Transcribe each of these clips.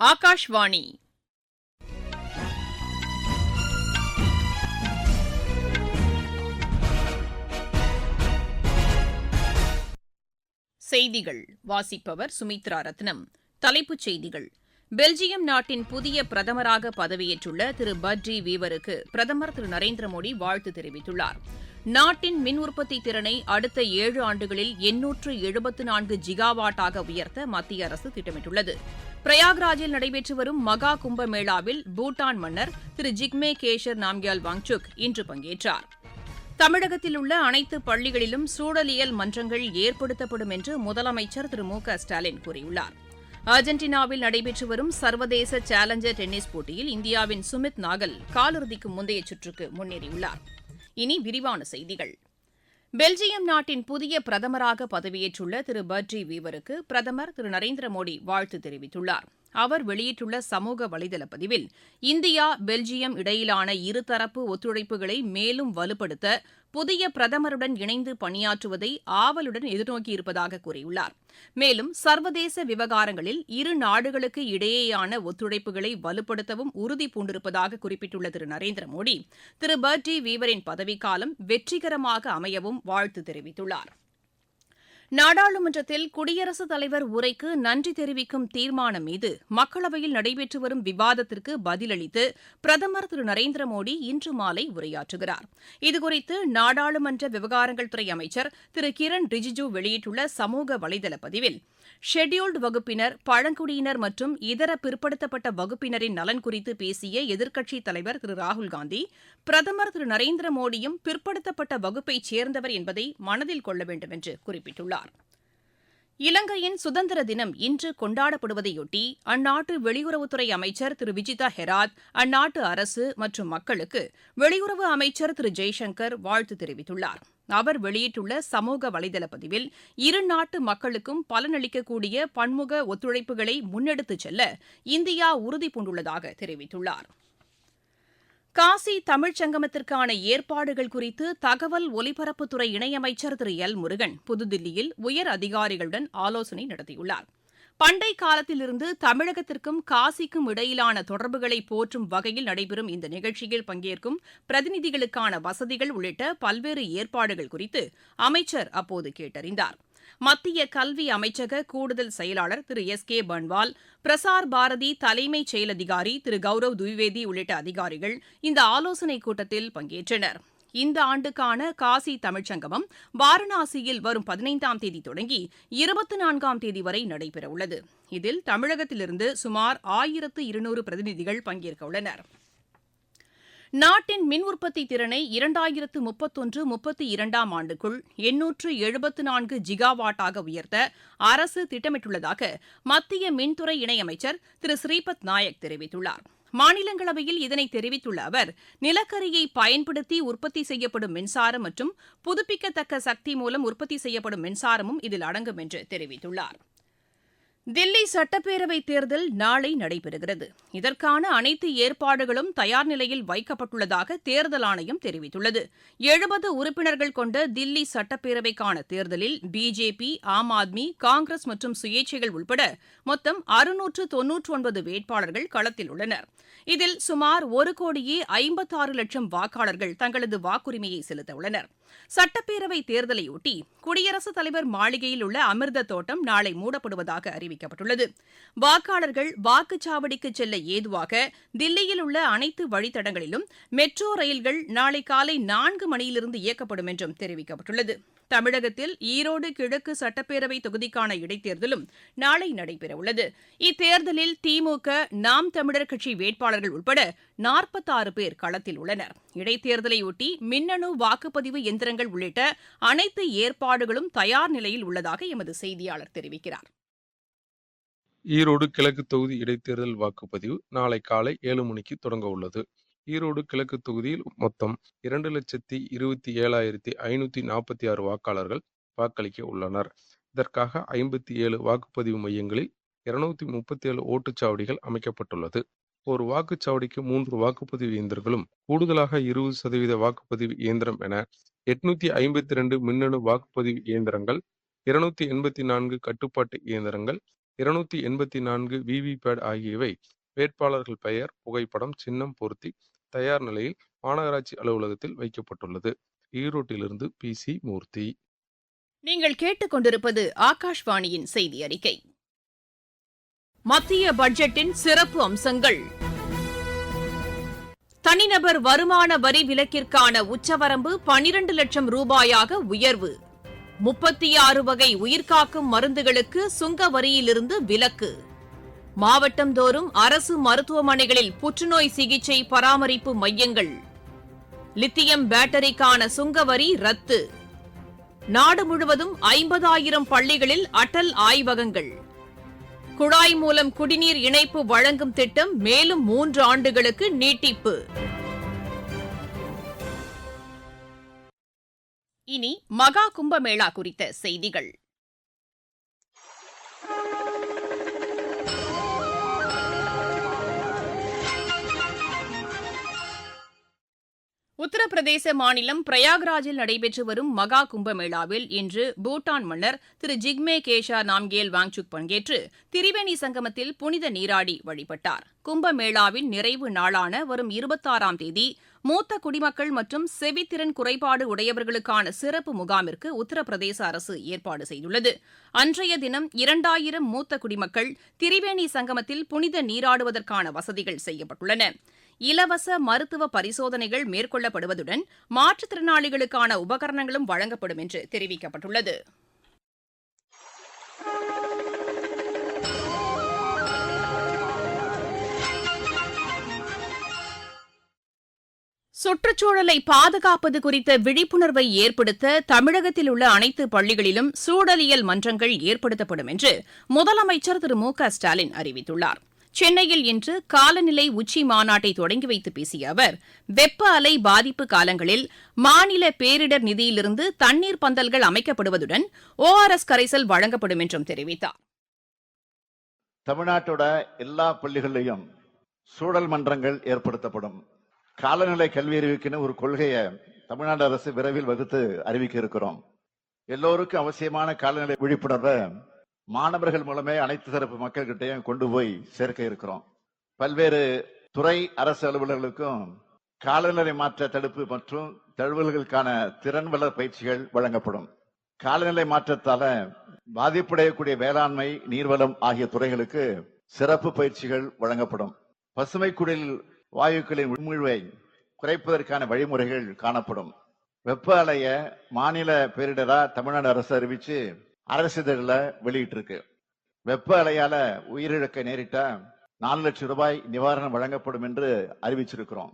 ஆகாஷ்வாணி. செய்திகள். வாசிப்பவர் சுமித்ரா ரத்னம். தலைப்புச் செய்திகள். பெல்ஜியம் நாட்டின் புதிய பிரதமராக பதவியேற்றுள்ள திரு பட்ரி வீவருக்கு பிரதமர் திரு நரேந்திர மோடி வாழ்த்து தெரிவித்துள்ளார். நாட்டின் மின் உற்பத்தி திறனை அடுத்த ஏழு ஆண்டுகளில் எண்ணூற்று எழுபத்து நான்கு ஜிகாவாட்டாக உயர்த்த மத்திய அரசு திட்டமிட்டுள்ளது. பிரயாக்ராஜில் நடைபெற்று வரும் மகா கும்பமேளாவில் பூட்டான் மன்னர் திரு ஜிக்மே கேஷர் நாம்கியால் வாங்சுக் இன்று பங்கேற்றார். தமிழகத்தில் உள்ள அனைத்து பள்ளிகளிலும் சூழலியல் மன்றங்கள் ஏற்படுத்தப்படும் என்று முதலமைச்சர் திரு மு க ஸ்டாலின் கூறியுள்ளார். அர்ஜென்டினாவில் நடைபெற்று வரும் சர்வதேச சேலஞ்சர் டென்னிஸ் போட்டியில் இந்தியாவின் சுமித் நாகல் காலிறுதிக்கு முந்தைய சுற்றுக்கு முன்னேறியுள்ளார். இனி விரிவான செய்திகள். பெல்ஜியம் நாட்டின் புதிய பிரதமராக பதவியேற்றுள்ள திரு பட்ரி வீவருக்கு பிரதமர் திரு நரேந்திர மோடி வாழ்த்து தெரிவித்துள்ளார். அவர் வெளியிட்டுள்ள சமூக வலைதள பதிவில் இந்தியா பெல்ஜியம் இடையிலான இருதரப்பு ஒத்துழைப்புகளை மேலும் வலுப்படுத்த புதிய பிரதமருடன் இணைந்து பணியாற்றுவதை ஆவலுடன் எதிர்நோக்கியிருப்பதாக கூறியுள்ளார். மேலும் சர்வதேச விவகாரங்களில் இரு நாடுகளுக்கு இடையேயான ஒத்துழைப்புகளை வலுப்படுத்தவும் உறுதி பூண்டிருப்பதாக குறிப்பிட்டுள்ள திரு. நரேந்திர மோடி திரு. பர்டி வீவரின் பதவிக்காலம் வெற்றிகரமாக அமையவும் வாழ்த்து தெரிவித்துள்ளார். நாடாளுமன்றத்தில் குடியரசுத் தலைவர் உரைக்கு நன்றி தெரிவிக்கும் தீர்மானம் மீது மக்களவையில் நடைபெற்று வரும் விவாதத்திற்கு பதிலளித்து பிரதமர் திரு நரேந்திர மோடி இன்று மாலை உரையாற்றுகிறார். இதுகுறித்து நாடாளுமன்ற விவகாரங்கள் துறை அமைச்சர் திரு கிரண் ரிஜிஜூ வெளியிட்டுள்ள சமூக வலைதள பதிவில் ஷெட்யூல்டு வகுப்பினர் பழங்குடியினர் மற்றும் இதர பிற்படுத்தப்பட்ட வகுப்பினரின் நலன் குறித்து பேசிய எதிர்க்கட்சித் தலைவர் திரு. ராகுல்காந்தி பிரதமர் திரு. நரேந்திர மோடியும் பிற்படுத்தப்பட்ட வகுப்பைச் சேர்ந்தவர் என்பதை மனதில் கொள்ள வேண்டும் என்று குறிப்பிட்டுள்ளார். இலங்கையின் சுதந்திர தினம் இன்று கொண்டாடப்படுவதையொட்டி அந்நாட்டு வெளியுறவுத்துறை அமைச்சர் திரு. விஜிதா ஹெராத் அந்நாட்டு அரசு மற்றும் மக்களுக்கு வெளியுறவு அமைச்சர் திரு. ஜெய்சங்கர் வாழ்த்து தெரிவித்துள்ளார். அவர் வெளியிட்டுள்ள சமூக வலைதள பதிவில் இரு நாட்டு மக்களுக்கும் பலனளிக்கக்கூடிய பன்முக ஒத்துழைப்புகளை முன்னெடுத்துச் செல்ல இந்தியா உறுதிபூண்டுள்ளதாக தெரிவித்துள்ளார். காசி தமிழ்ச் சங்கமத்திற்கான ஏற்பாடுகள் குறித்து தகவல் ஒலிபரப்புத்துறை இணையமைச்சர் திரு எல் முருகன் புதுதில்லியில் உயர் அதிகாரிகளுடன் ஆலோசனை நடத்தியுள்ளார். பண்டை காலத்திலிருந்து தமிழகத்திற்கும் காசிக்கும் இடையிலான தொடர்புகளை போற்றும் வகையில் நடைபெறும் இந்த நிகழ்ச்சியில் பங்கேற்கும் பிரதிநிதிகளுக்கான வசதிகள் உள்ளிட்ட பல்வேறு ஏற்பாடுகள் குறித்து அமைச்சர் அப்போது கேட்டறிந்தார். மத்திய கல்வி அமைச்சக கூடுதல் செயலாளர் திரு எஸ் கே பன்வால் பிரசார் பாரதி தலைமைச் செயலதிகாரி திரு கௌரவ் துவிவேதி உள்ளிட்ட அதிகாரிகள் இந்த ஆலோசனைக் கூட்டத்தில் பங்கேற்றனர். இந்த ஆண்டுக்கான காசி தமிழ்ச்சங்கமம் வாரணாசியில் வரும் பதினைந்தாம் தேதி தொடங்கி இருபத்தி நான்காம் தேதி வரை நடைபெறவுள்ளது. இதில் தமிழகத்திலிருந்து சுமார் ஆயிரத்து இருநூறு பிரதிநிதிகள் பங்கேற்க உள்ளனர். நாட்டின் மின் உற்பத்தி திறனை இரண்டாயிரத்து முப்பத்தொன்று முப்பத்தி இரண்டாம் ஆண்டுக்குள் எண்ணூற்று எழுபத்து நான்கு ஜிகாவாட்டாக உயர்த்த அரசு திட்டமிட்டுள்ளதாக மத்திய மின்துறை இணையமைச்சர் திரு ஸ்ரீபத் நாயக் தெரிவித்துள்ளார். மாநிலங்களவையில் இதனை தெரிவித்துள்ள அவர் நிலக்கரியை பயன்படுத்தி உற்பத்தி செய்யப்படும் மின்சாரம் மற்றும் புதுப்பிக்கத்தக்க சக்தி மூலம் உற்பத்தி செய்யப்படும் மின்சாரமும் இதில் அடங்கும் என்று தெரிவித்துள்ளார். தில்லி சட்டப்பேரவைத் தேர்தல் நாளை நடைபெறுகிறது. இதற்கான அனைத்து ஏற்பாடுகளும் தயார் நிலையில் வைக்கப்பட்டுள்ளதாக தேர்தல் ஆணையம் தெரிவித்துள்ளது. எழுபது உறுப்பினர்கள் கொண்ட தில்லி சட்டப்பேரவைக்கான தேர்தலில் பிஜேபி ஆம் ஆத்மி காங்கிரஸ் மற்றும் சுயேட்சைகள் உட்பட மொத்தம் அறுநூற்று தொன்னூற்று ஒன்பது வேட்பாளர்கள் களத்தில் உள்ளனர். இதில் சுமார் ஒரு கோடியே ஐம்பத்தாறு லட்சம் வாக்காளர்கள் தங்களது வாக்குரிமையை செலுத்த உள்ளனர் சட்டப்பேரவை தேர்தலையொட்டி குடியரசுத் தலைவர் மாளிகையில் உள்ள அமிர்த தோட்டம் நாளை மூடப்படுவதாக அறிவிக்கப்பட்டுள்ளது வாக்காளர்கள் வாக்குச்சாவடிக்கு செல்ல ஏதுவாக தில்லியில் உள்ள அனைத்து வழித்தடங்களிலும் மெட்ரோ ரயில்கள் நாளை காலை நான்கு மணியிலிருந்து இயக்கப்படும் என்றும் தெரிவிக்கப்பட்டுள்ளது. தமிழகத்தில் ஈரோடு கிழக்கு சட்டப்பேரவை தொகுதிக்கான இடைத்தேர்தலும் நாளை நடைபெறவுள்ளது. இத்தேர்தலில் திமுக நாம் தமிழர் கட்சி வேட்பாளர்கள் உட்பட நாற்பத்தாறு பேர் களத்தில் உள்ளனர். இடைத்தேர்தலையொட்டி மின்னணு வாக்குப்பதிவு எந்திரங்கள் உள்ளிட்ட அனைத்து ஏற்பாடுகளும் தயார் நிலையில் உள்ளதாக எமது செய்தியாளர் தெரிவிக்கிறார். ஈரோடு கிழக்கு தொகுதி இடைத்தேர்தல் வாக்குப்பதிவு நாளை காலை ஏழு மணிக்கு தொடங்க உள்ளது. ஈரோடு கிழக்கு தொகுதியில் மொத்தம் இரண்டு லட்சத்தி இருபத்தி ஏழாயிரத்தி ஐநூத்தி நாற்பத்தி ஆறு வாக்காளர்கள் வாக்களிக்க உள்ளனர். இதற்காக ஐம்பத்தி ஏழு வாக்குப்பதிவு மையங்களில் இருநூத்தி முப்பத்தி ஏழு ஓட்டுச்சாவடிகள் அமைக்கப்பட்டுள்ளது. ஒரு வாக்குச்சாவடிக்கு மூன்று வாக்குப்பதிவு இயந்திரங்களும் கூடுதலாக இருபது சதவீத வாக்குப்பதிவு இயந்திரம் என எட்நூத்தி ஐம்பத்தி ரெண்டு மின்னணு வாக்குப்பதிவு இயந்திரங்கள் இருநூத்தி எண்பத்தி நான்கு கட்டுப்பாட்டு இயந்திரங்கள் இருநூத்தி எண்பத்தி நான்கு விவிபேட் ஆகியவை வேட்பாளர்கள் பெயர் புகைப்படம் சின்னம் பொருத்தி தயார் நிலையில் மாநகராட்சி அலுவலகத்தில் வைக்கப்பட்டுள்ளது. ஈரோட்டிலிருந்து பி. சி. மூர்த்தி. நீங்கள் கேட்டுக்கொண்டிருப்பது ஆகாஷ்வாணியின் செய்தி அறிக்கை மத்திய பட்ஜெட்டின் சிறப்பு அம்சங்கள். தனிநபர் வருமான வரி விலக்கிற்கான உச்சவரம்பு பனிரண்டு லட்சம் ரூபாயாக உயர்வு. முப்பத்தி ஆறு வகை உயிர்காக்கும் மருந்துகளுக்கு சுங்க வரியிலிருந்து விலக்கு மாவட்டந்தோறும் அரசு மருத்துவமனைகளில் புற்றுநோய் சிகிச்சை பராமரிப்பு மையங்கள். லித்தியம் பேட்டரிக்கான சுங்க வரி ரத்து. நாடு முழுவதும் ஐம்பதாயிரம் பள்ளிகளில் அட்டல் ஆய்வகங்கள். குழாய் மூலம் குடிநீர் இணைப்பு வழங்கும் திட்டம் மேலும் மூன்று ஆண்டுகளுக்கு நீட்டிப்பு. இனி மகா கும்பமேளா குறித்த செய்திகள். உத்தரப்பிரதேச மாநிலம் பிரயாக்ராஜில் நடைபெற்று வரும் மகா கும்பமேளாவில் இன்று பூட்டான் மன்னர் திரு ஜிக்மே கேஷா நாம்கேல் வாங்சுக் பங்கேற்று திரிவேணி சங்கமத்தில் புனித நீராடி வழிபட்டார். கும்பமேளாவின் நிறைவு நாளான வரும் இருபத்தாறாம் தேதி மூத்த குடிமக்கள் மற்றும் செவித்திறன் குறைபாடு உடையவர்களுக்கான சிறப்பு முகாமிற்கு உத்தரப்பிரதேச அரசு ஏற்பாடு செய்துள்ளது. அன்றைய தினம் இரண்டாயிரம் மூத்த குடிமக்கள் திரிவேணி சங்கமத்தில் புனித நீராடுவதற்கான வசதிகள் செய்யப்பட்டுள்ளன. இலவச மருத்துவ பரிசோதனைகள் மேற்கொள்ளப்படுவதுடன் மாற்றுத்திறனாளிகளுக்கான உபகரணங்களும் வழங்கப்படும் என்று தெரிவிக்கப்பட்டுள்ளது. சுற்றுச்சூழலை பாதுகாப்பது குறித்த விழிப்புணர்வை ஏற்படுத்த தமிழகத்தில் உள்ள அனைத்து பள்ளிகளிலும் சூழலியல் மன்றங்கள் ஏற்படுத்தப்படும் என்று முதலமைச்சர் திரு மு க ஸ்டாலின் அறிவித்துள்ளார். சென்னையில் இன்று காலநிலை உச்சி மாநாட்டை தொடங்கி வைத்து பேசிய அவர் வெப்ப அலை பாதிப்பு காலங்களில் மாநில பேரிடர் நிதியிலிருந்து தண்ணீர் பந்தல்கள் அமைக்கப்படுவதுடன் ஓஆர்எஸ் கரைசல் வழங்கப்படும் என்றும் தெரிவித்தார். தமிழ்நாட்டோட எல்லா பள்ளிகளிலையும் சூழல் மன்றங்கள் ஏற்படுத்தப்படும். காலநிலை கல்வி அறிவிக்குன்னு ஒரு கொள்கையை தமிழ்நாடு அரசு விரைவில் வகுத்து அறிவிக்க இருக்கிறோம். எல்லோருக்கும் அவசியமான காலநிலை விழிப்புணர்வை மாணவர்கள் மூலமே அனைத்து தரப்பு மக்கள்கிட்டையும் கொண்டு போய் சேர்க்க இருக்கிறோம். பல்வேறு துறை அரசு அலுவலர்களுக்கும் காலநிலை மாற்ற தடுப்பு மற்றும் தழுவல்களுக்கான திறன் வளர் பயிற்சிகள் வழங்கப்படும். காலநிலை மாற்றத்தால பாதிப்படையக்கூடிய வேளாண்மை நீர்வளம் ஆகிய துறைகளுக்கு சிறப்பு பயிற்சிகள் வழங்கப்படும். பசுமை குடில் வாயுக்களின் உள்முழுவை குறைப்பதற்கான வழிமுறைகள் காணப்படும். வெப்ப அலைய மாநில பேரிடரா தமிழ்நாடு அரசு அறிவிச்சு அரசிதழில் வெளியிட்டு இருக்கு வெப்ப அலையால உயிரிழக்க நேரிட்டா நாலு லட்சம் ரூபாய் நிவாரணம் வழங்கப்படும் என்று அறிவிச்சிருக்கிறோம்.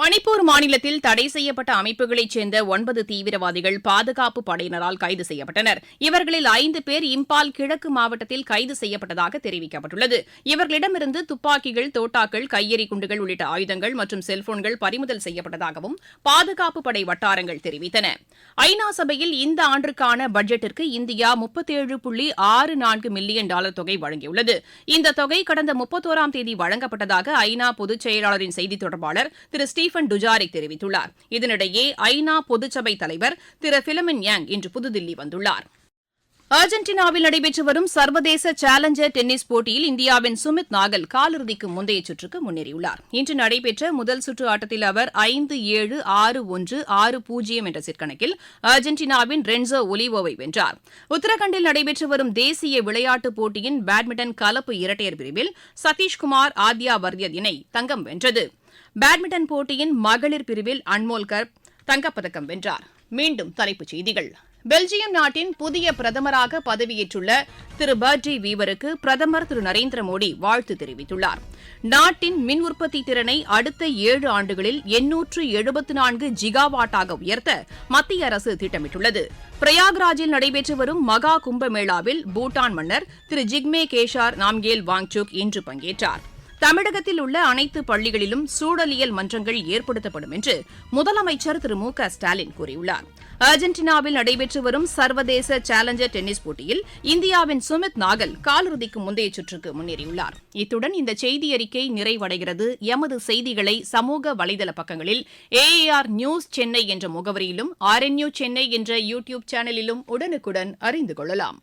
மணிப்பூர் மாநிலத்தில் தடை செய்யப்பட்ட அமைப்புகளைச் சேர்ந்த ஒன்பது தீவிரவாதிகள் பாதுகாப்பு படையினரால் கைது செய்யப்பட்டனர். இவர்களில் ஐந்து பேர் இம்பால் கிழக்கு மாவட்டத்தில் கைது செய்யப்பட்டதாக தெரிவிக்கப்பட்டுள்ளது. இவர்களிடமிருந்து துப்பாக்கிகள் தோட்டாக்கள் கையெறி குண்டுகள் உள்ளிட்ட ஆயுதங்கள் மற்றும் செல்போன்கள் பறிமுதல் செய்யப்பட்டதாகவும் பாதுகாப்பு படை வட்டாரங்கள் தெரிவித்தன. ஐநா சபையில் இந்த ஆண்டிற்கான பட்ஜெட்டிற்கு இந்தியா முப்பத்தேழு புள்ளி ஆறு நான்கு மில்லியன் டாலர் தொகை வழங்கியுள்ளது. இந்த தொகை கடந்த முப்பத்தோராம் தேதி வழங்கப்பட்டதாக ஐநா பொதுச் செயலாளரின் செய்தித் தொடர்பாளர் திரு ஸ்டீபன் டுஜாரிக் தெரிவித்துள்ளார். இதனிடையே ஐநா பொதுச்சபை தலைவர் திரு பிலமின் யாங் இன்று புதுதில்லி வந்துள்ளார். அர்ஜென்டினாவில் நடைபெற்று வரும் சர்வதேச சேலஞ்சர் டென்னிஸ் போட்டியில் இந்தியாவின் சுமித் நாகல் காலிறுதிக்கு முந்தைய சுற்றுக்கு முன்னேறியுள்ளார். இன்று நடைபெற்ற முதல் சுற்று ஆட்டத்தில் அவர் ஐந்து ஏழு ஆறு ஒன்று ஆறு பூஜ்ஜியம் என்ற சிற்கணக்கில் அர்ஜென்டினாவின் ரென்சோ ஒலிவோவை வென்றார். உத்தரகண்டில் நடைபெற்று வரும் தேசிய விளையாட்டுப் போட்டியின் பேட்மிண்டன் கலப்பு இரட்டையர் பிரிவில் சதீஷ்குமார் ஆத்யா வர்தியத் இணை தங்கம் வென்றது. பேட்மிண்டன் போட்டியின் மகளிர் பிரிவில் அன்மோல் கர்ப் தங்கப்பதக்கம் வென்றார். மீண்டும் தலைப்புச் செய்திகள். பெல்ஜியம் நாட்டின் புதிய பிரதமராக பதவியேற்றுள்ள திரு பர்டி வீவருக்கு பிரதமர் திரு நரேந்திர மோடி வாழ்த்து தெரிவித்துள்ளார். நாட்டின் மின் உற்பத்தி திறனை அடுத்த ஏழு ஆண்டுகளில் எண்ணூற்று எழுபத்து நான்கு ஜிகாவாட்டாக உயர்த்த மத்திய அரசு திட்டமிட்டுள்ளது. பிரயாக்ராஜில் நடைபெற்று வரும் மகா கும்பமேளாவில் பூட்டான் மன்னர் திரு ஜிக்மே கேஷார் நாம்கேல் வாங்சுக் இன்று பங்கேற்றார். தமிழகத்தில் உள்ள அனைத்து பள்ளிகளிலும் சூழலியல் மன்றங்கள் ஏற்படுத்தப்படும் என்று முதலமைச்சர் திரு மு க ஸ்டாலின் கூறியுள்ளார். அர்ஜென்டினாவில் நடைபெற்று வரும் சர்வதேச சேலஞ்சர் டென்னிஸ் போட்டியில் இந்தியாவின் சுமித் நாகல் காலிறுதிக்கு முந்தைய சுற்றுக்கு முன்னேறியுள்ளார். இத்துடன் இந்த செய்தி அறிக்கை நிறைவடைகிறது. எமது செய்திகளை சமூக வலைதள பக்கங்களில் ஏஏஆர் நியூஸ் சென்னை என்ற முகவரியிலும் ஆர்என்யூ சென்னை என்ற யூ டியூப் சேனலிலும் உடனுக்குடன் அறிந்து கொள்ளலாம்.